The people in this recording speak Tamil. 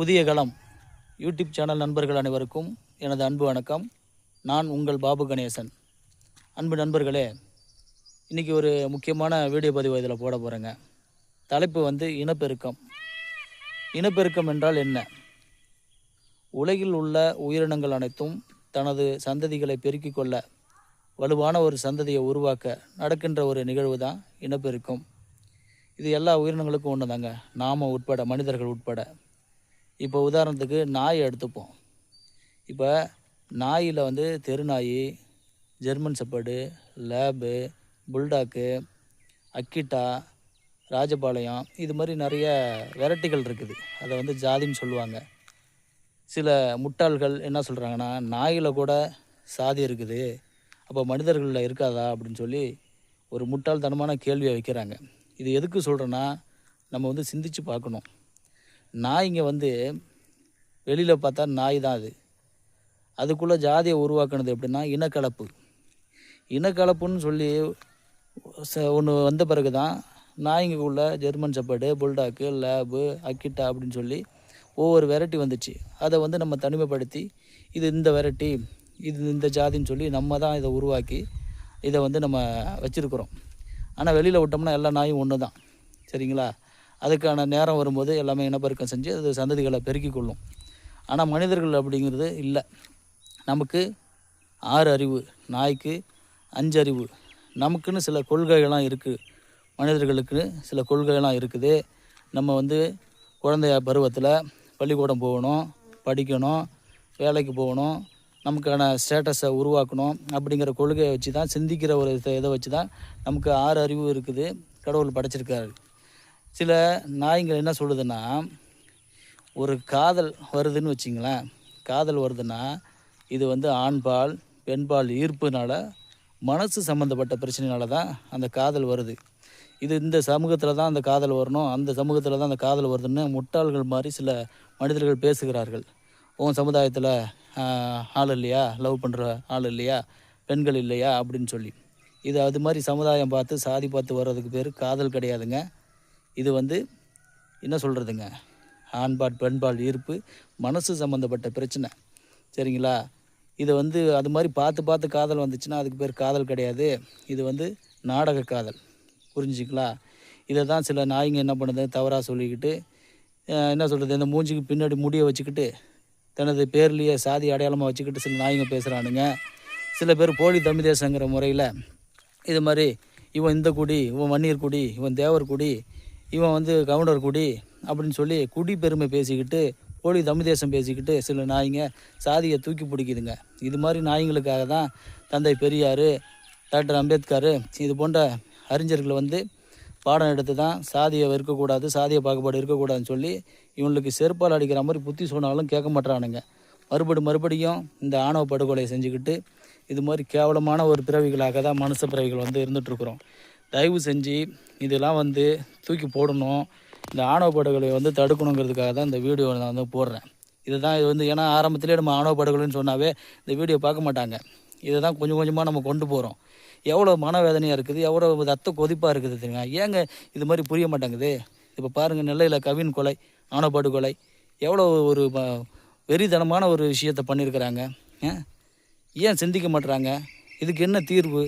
புதிய களம் யூடியூப் சேனல் நண்பர்கள் அனைவருக்கும் எனது அன்பு வணக்கம். நான் உங்கள் பாபு கணேசன். அன்பு நண்பர்களே இன்றைக்கி ஒரு முக்கியமான வீடியோ பதிவு இதில் போட போகிறேங்க தலைப்பு வந்து இனப்பெருக்கம். இனப்பெருக்கம் என்றால் என்ன? உலகில் உள்ள உயிரினங்கள் அனைத்தும் தனது சந்ததிகளை பெருக்கிக் கொள்ள வலுவான ஒரு சந்ததியை உருவாக்க நடக்கின்ற ஒரு நிகழ்வு தான் இனப்பெருக்கம். இது எல்லா உயிரினங்களுக்கும் ஒன்று தாங்க நாம உட்பட மனிதர்கள் உட்பட. இப்போ உதாரணத்துக்கு நாய் எடுத்துப்போம். இப்போ நாயில் வந்து தெருநாய் German shepherd lab bulldog Akita Rajapalayam இது மாதிரி நிறைய வெரைட்டிகள் இருக்குது. அதை வந்து ஜாதின்னு சொல்லுவாங்க. சில முட்டாள்கள் என்ன சொல்கிறாங்கன்னா நாயில் கூட சாதி இருக்குது. அப்போ மனிதர்களில் இருக்காதா அப்படின்னு சொல்லி ஒரு முட்டாள்தனமான கேள்வியை வைக்கிறாங்க. இது எதுக்கு சொல்கிறேன்னா நம்ம வந்து சிந்தித்து பார்க்கணும். நாய்ங்க வந்து வெளியில் பார்த்தா நாய் தான் அது. அதுக்குள்ளே ஜாதியை உருவாக்குனது எப்படின்னா இனக்கலப்பு. இனக்கலப்புன்னு சொல்லி ச ஒன்று வந்த பிறகு தான் நாய்ங்களுக்குள்ள German shepherd bulldog lab Akita அப்படின்னு சொல்லி ஒவ்வொரு வெரைட்டி வந்துச்சு. அதை வந்து நம்ம தனிமைப்படுத்தி இது இந்த வெரைட்டி இது இந்த ஜாதின்னு சொல்லி நம்ம தான் இதை உருவாக்கி இதை வந்து நம்ம வச்சுருக்குறோம். ஆனால் வெளியில் விட்டோம்னா எல்லா நாயும் ஒன்று தான் சரிங்களா? அதுக்கான நேரம் வரும்போது எல்லாமே இனப்பெருக்கம் செஞ்சு அது சந்ததிகளை பெருக்கிக் கொள்ளும். ஆனால் மனிதர்கள் அப்படிங்கிறது இல்லை. நமக்கு ஆறு அறிவு நாய்க்கு அஞ்சு அறிவு. நமக்குன்னு சில கொள்கைகள்லாம் இருக்குது மனிதர்களுக்கு சில கொள்கைகள்லாம் இருக்குது. நம்ம வந்து குழந்தைய பருவத்தில் பள்ளிக்கூடம் போகணும் படிக்கணும் வேலைக்கு போகணும் நமக்கான ஸ்டேட்டஸை உருவாக்கணும் அப்படிங்கிற கொள்கையை வச்சு தான் சிந்திக்கிற ஒரு இதை இதை வச்சு தான் நமக்கு ஆறு அறிவு இருக்குது. கடவுள் படைச்சிருக்காரு. சில நாய்கள் என்ன சொல்லுதுன்னா ஒரு காதல் வருதுன்னு வச்சிங்களேன். காதல் வருதுன்னா இது வந்து ஆண்பால் பெண்பால் ஈர்ப்புனால மனசு சம்மந்தப்பட்ட பிரச்சனைனால தான் அந்த காதல் வருது. இது இந்த சமூகத்தில் தான் அந்த காதல் வரணும் அந்த சமூகத்தில் தான் அந்த காதல் வருதுன்னு முட்டாள்கள் மாதிரி சில மனிதர்கள் பேசுகிறார்கள். உன் சமுதாயத்தில் ஆள் இல்லையா? லவ் பண்ணுற ஆள் இல்லையா? பெண்கள் இல்லையா? அப்படின்னு சொல்லி. இது அது மாதிரி சமுதாயம் பார்த்து சாதி பார்த்து வர்றதுக்கு பேர் காதல் கிடையாதுங்க. இது வந்து என்ன சொல்கிறதுங்க ஆண்பால் பெண்பால் ஈர்ப்பு மனசு சம்மந்தப்பட்ட பிரச்சனை. சரிங்களா? இது வந்து அது மாதிரி பார்த்து பார்த்து காதல் வந்துச்சுன்னா அதுக்கு பேர் காதல் கிடையாது. இது வந்து நாடக காதல். புரிஞ்சுங்களா? இதை தான் சில நாய்ங்க என்ன பண்ணுது? தவறாக சொல்லிக்கிட்டு என்ன சொல்கிறது இந்த மூஞ்சிக்கு பின்னாடி முடியை வச்சுக்கிட்டு தனது பேர்லேயே சாதி அடையாளமாக வச்சுக்கிட்டு சில நாய்ங்க பேசுகிறானுங்க சில பேர் போலி தமிழ் தேசங்கிற முறையில் இது மாதிரி இவன் இந்த குடி இவன் வன்னியர் குடி இவன் தேவர் குடி இவன் வந்து கவுண்டர் குடி அப்படின்னு சொல்லி குடி பெருமை பேசிக்கிட்டு போலி தமிழ் தேசம் பேசிக்கிட்டு சில நாய்ங்க சாதியை தூக்கி பிடிக்குதுங்க. இது மாதிரி நாய்ங்களுக்காக தான் தந்தை பெரியார் டாக்டர் அம்பேத்கர் இது போன்ற அறிஞர்களை வந்து பாடம் எடுத்து தான் சாதியை இருக்கக்கூடாது சாதிய பாகுபாடு இருக்கக்கூடாதுன்னு சொல்லி இவங்களுக்கு செருப்பால் அடிக்கிற மாதிரி புத்தி சொன்னாலும் கேட்க மாட்றானுங்க. மறுபடி மறுபடியும் இந்த ஆணவ படுகொலை செஞ்சுக்கிட்டு இது மாதிரி கேவலமான ஒரு பிறவிகளாக தான் மனுஷ பிறவிகள் வந்து இருந்துகிட்ருக்குறோம் தயவு செஞ்சு இதெல்லாம் வந்து தூக்கி போடணும். இந்த ஆணவ படுகொலை வந்து தடுக்கணுங்கிறதுக்காக தான் இந்த வீடியோ நான் வந்து போடுறேன். இதுதான் இது வந்து ஏன்னா ஆரம்பத்திலே நம்ம ஆணவ படுகொலைன்னு சொன்னாவே இந்த வீடியோ பார்க்க மாட்டாங்க. இதை தான் கொஞ்சம் கொஞ்சமாக நம்ம கொண்டு போகிறோம் எவ்வளோ மனவேதனையாக இருக்குது எவ்வளோ ரத்த கொதிப்பாக இருக்குது தெரியுங்க ஏங்க இது மாதிரி புரிய மாட்டேங்குது? இப்போ பாருங்கள் நெல்லையில் கவின் கொலை ஆணவ படுகொலை எவ்வளோ ஒரு வெறித்தனமான ஒரு விஷயத்தை பண்ணியிருக்கிறாங்க. ஏன் சிந்திக்க மாட்டுறாங்க இதுக்கு என்ன தீர்வு?